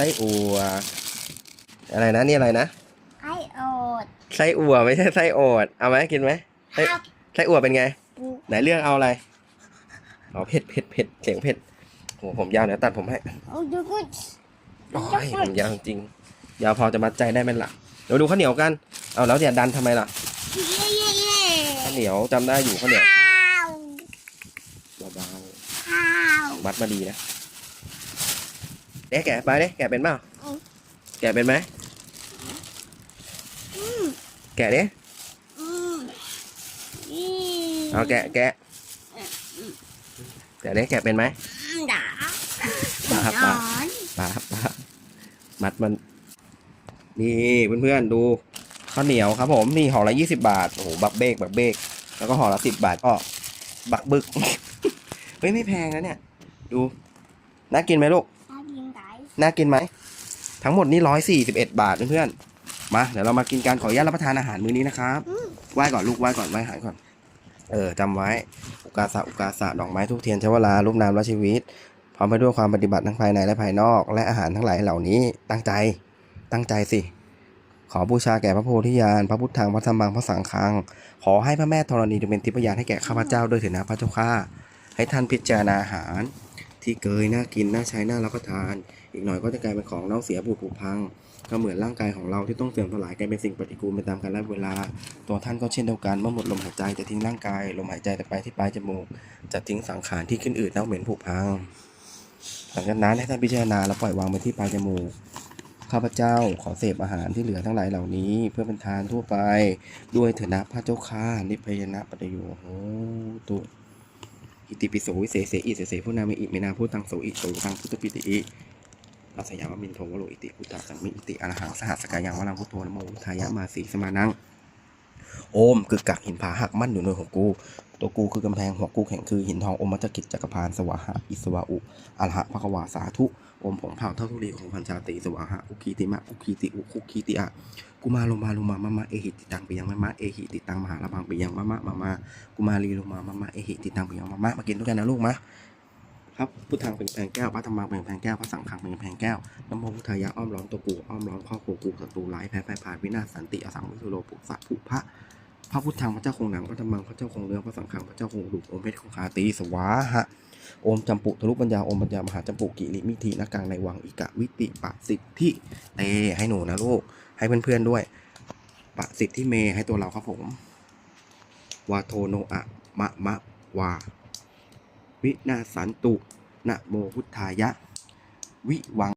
ส้อั่วอะไรนะนี่อะไรนะไอโอดไส้อั่วไม่ใช่ไส้โอดเอาไหมกินไหมไส้ครับไส้อั่วเป็นไง ปูไหนเลือกเอาอะไรอ๋อเผ็ดเผ็ดเผ็ดเสียงเผ็ดโหผมยาวเดี๋ยวตัดผมให้เอาดูกูโอ้ยผมยาวจริงยาวพอจะมัดใจได้ไหมล่ะเดี๋ยวดูข้าวเหนียวกันเอาแล้วอย่าดันทำไมล่ะเย่เย่เย่ข้าวเหนียวจำได้อยู่ข้าวเหนียวข้าวเบาข้าวๆมัดมาดีนะ เอ๊ะแกะไปดิแกะเป็นเปล่าแกะเป็นไหมอืมแกะดิอืมอืมเอาแกะแกะแกะดิแกะเป็นไหมด่าปาหปานอนปาปามัดมันนี่เพื่อนๆดูข้าวเหนียวครับผมนี่ห่อละยี่สิบาทโอ้โหบักเบกบักเบกแล้วก็ห่อละสิบบาทก็บักบึกเฮ้ยไม่แพงนะเนี่ย ดู น่ากินไหมลูก น่ากินไก่น่ากินไหม ทั้งหมดนี่ร้อยสี่สิบเอ็ดบาทเพื่อนๆ มา เดี๋ยวเรามากินการขออนุญาตรับประทานอาหารมื้อนี้นะครับ ไหว้ก่อนลูกไหว้ก่อนไหว้อาหารก่อน เออจำไว้ อุกาสะอุกาสะดอกไม้ทุกเทียนเชวลารูปนามและชีวิต พร้อมไปด้วยความปฏิบัติทั้งภายในและภายนอก และอาหารทั้งหลายเหล่านี้ ตั้งใจ ตั้งใจสิ ขอบูชาแก่พระโพธิญาณ พระพุทธังพระธรรมังพระสังฆัง ขอให้พระแม่ธรณีเป็นทิพยานให้แก่ข้าพเจ้าด้วยเถิดนะพระเจ้าข้าให้ท่านพิจารณาอาหาร ที่เกยน่ากินน่าใช้น่ารับประทาน อีกหน่อยก็จะกลายเป็นของเน่าเสียบูดผุพังก็เหมือนร่างกายของเราที่ต้องเสื่อมสลายกลายเป็นสิ่งปฏิกูลไปตามกาลเวลา ตัวท่านก็เช่นเดียวกันเมื่อหมดลมหายใจจะทิ้งร่างกายลมหายใจแต่ไปที่ปลายจมูกจะทิ้งสังขารที่ขึ้นอืดเน่าเหม็นผุพัง หลังจากนั้นให้ท่านพิจารณาแล้วปล่อยวางไปที่ปลายจมูกข้าพเจ้าขอเสพอาหารที่เหลือทั้งหลายเหล่านี้ เพื่อเป็นทานทั่วไป ด้วยเถอะนะพระเจ้าข้านิพพยนะปฏิโยโหตุ อิติปิโสวิเศษเสอิเสเสพุนามิอิเมนาพุตังโสอิโสตังพุทธปิติอิอาสยามมินโทวโรอิติพุทธสังมิอิติอรหังสหัสกายังวรังพุทโธนะโมทายะมาสีสมานัง โอมคือกากหินผาหักมั่นอยู่ในหัวกู ตัวกูคือกำแพงหัวกูแข็งคือหินทองอมมัจกิจจักรพานสวาหะอิสวาอุอรหะภควาสาธุโอมผงเผาเท่าทุลีของพันชาติสวาหะอุคีติมะอุคีติอุคุคีติอะกุมาโลมาโลมามะมะเอหิติตังไปยังมะมะเอหิติตังมหาลพังไปยังมะมะมะมะกุมารีลงมามามะเอหิติตังไปยังมามะมากินด้วยกันนะลูกมะ ครับพุทธังเป็นแพงแก้วพระธรรมังเป็นแพงแก้วพระสังฆังเป็นแพงแก้วน้ำโมพุทธายะอ้อมล้อมตัวกูอ้อมล้อมครอบครัวกูศัตรูร้ายแพ้ไฟผ่านวินาศสันติอสังวิสุโลปุสะผุพระพระพุทธังพระเจ้าคงหนังพระธรรมังพระเจ้าคงเนื้อพระสังฆังพระเจ้าคงดุโอมเพชรคงคาตีสวาหะโอมจำปุทะลุปัญญาโอมปัญญามหาจำปุกิริมิธีนักกังในวังอิกะวิติปะสิทธิเตให้หนูนะลูกให้เพื่อนๆด้วยปะสิทธิเมให้ตัวเราครับผมวาโทโนอะมะมะวา วินาสันตุนะโมพุทธายะ วิวัง